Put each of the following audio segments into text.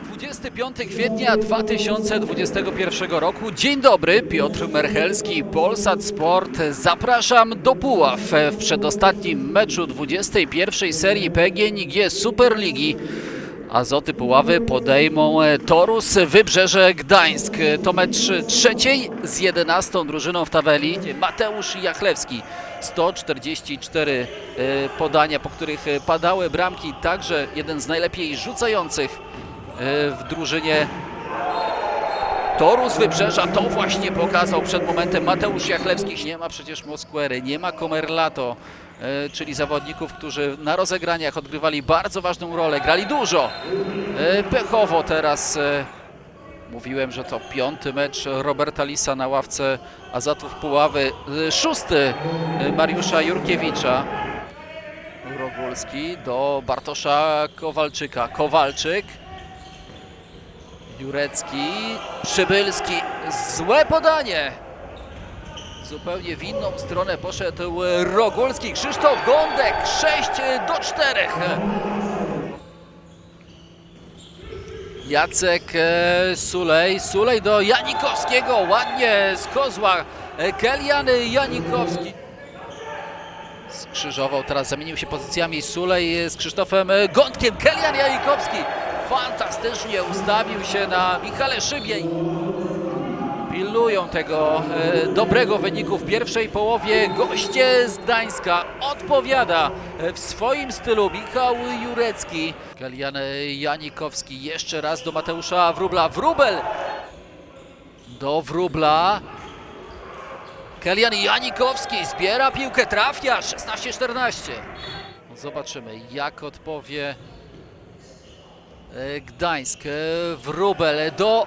25 kwietnia 2021 roku. Dzień dobry, Piotr Merchelski, Polsat Sport. Zapraszam do Puław w przedostatnim meczu 21 serii PGNiG Superligi. Azoty Puławy podejmą Torus Wybrzeże Gdańsk. To mecz trzeciej z 11 drużyną w tabeli. Mateusz Jachlewski 144 e, podania, po których padały bramki. Także jeden z najlepiej rzucających w drużynie Torus Wybrzeża. To właśnie pokazał przed momentem Mateusz Jachlewski. Nie ma przecież Moskwery, nie ma Komerlato, e, czyli zawodników, którzy na rozegraniach odgrywali bardzo ważną rolę, grali dużo. E, Pechowo teraz e, mówiłem, że to piąty mecz Roberta Lisa na ławce Azatów Puławy. E, Szósty e, Mariusza Jurkiewicza. Rogulski do Bartosza Kowalczyka. Kowalczyk. Jurecki, Przybylski, złe podanie. Zupełnie w inną stronę poszedł Rogulski. Krzysztof Gądek, 6 do 4. Jacek e, Sulej, Sulej do Janikowskiego, ładnie z kozła. E, Kelian Janikowski. Skrzyżował, teraz zamienił się pozycjami Sulej z Krzysztofem Gądkiem. Kelian Janikowski fantastycznie ustawił się na Michale Szybie. Pilnują tego e, dobrego wyniku w pierwszej połowie. Goście z Gdańska odpowiada e, w swoim stylu Michał Jurecki. Kelian Janikowski jeszcze raz do Mateusza Wróbla. Wróbel do Wróbla. Kelian Janikowski zbiera piłkę, trafia 16-14. Zobaczymy jak odpowie Gdańsk. E, Wróbel do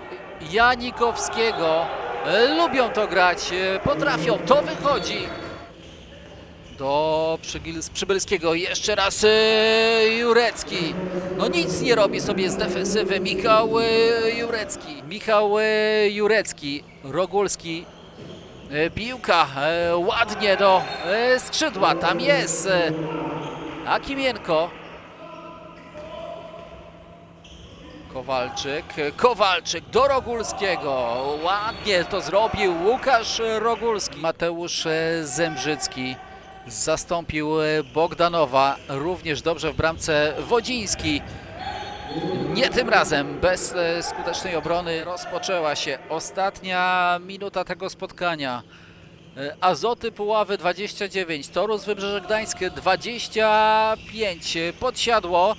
Janikowskiego. E, Lubią to grać, e, potrafią, to wychodzi. Do Przybylskiego jeszcze raz e, Jurecki. No nic nie robi sobie z defensywy Michał e, Jurecki. Michał e, Jurecki, Rogulski E, Piłka e, ładnie do e, skrzydła. Tam jest e, Akimienko. Kowalczyk. Kowalczyk do Rogulskiego. Ładnie to zrobił Łukasz Rogulski. Mateusz Zembrzycki zastąpił Bogdanowa. Również dobrze w bramce Wodziński. Nie tym razem, bez skutecznej obrony rozpoczęła się ostatnia minuta tego spotkania. Azoty Puławy 29, Torus Wybrzeże Gdańskie 25, e, podsiadło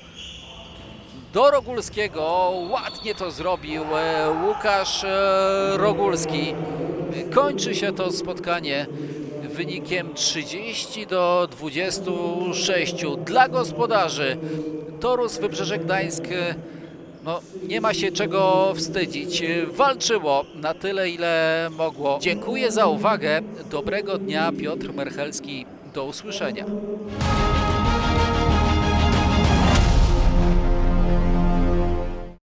do Rogulskiego, ładnie to zrobił e, Łukasz e, Rogulski. Kończy się to spotkanie wynikiem 30 do 26 dla gospodarzy. Torus Wybrzeże Gdańsk e, no, nie ma się czego wstydzić. Walczyło na tyle, ile mogło. Dziękuję za uwagę. Dobrego dnia, Piotr Merchelski. Do usłyszenia.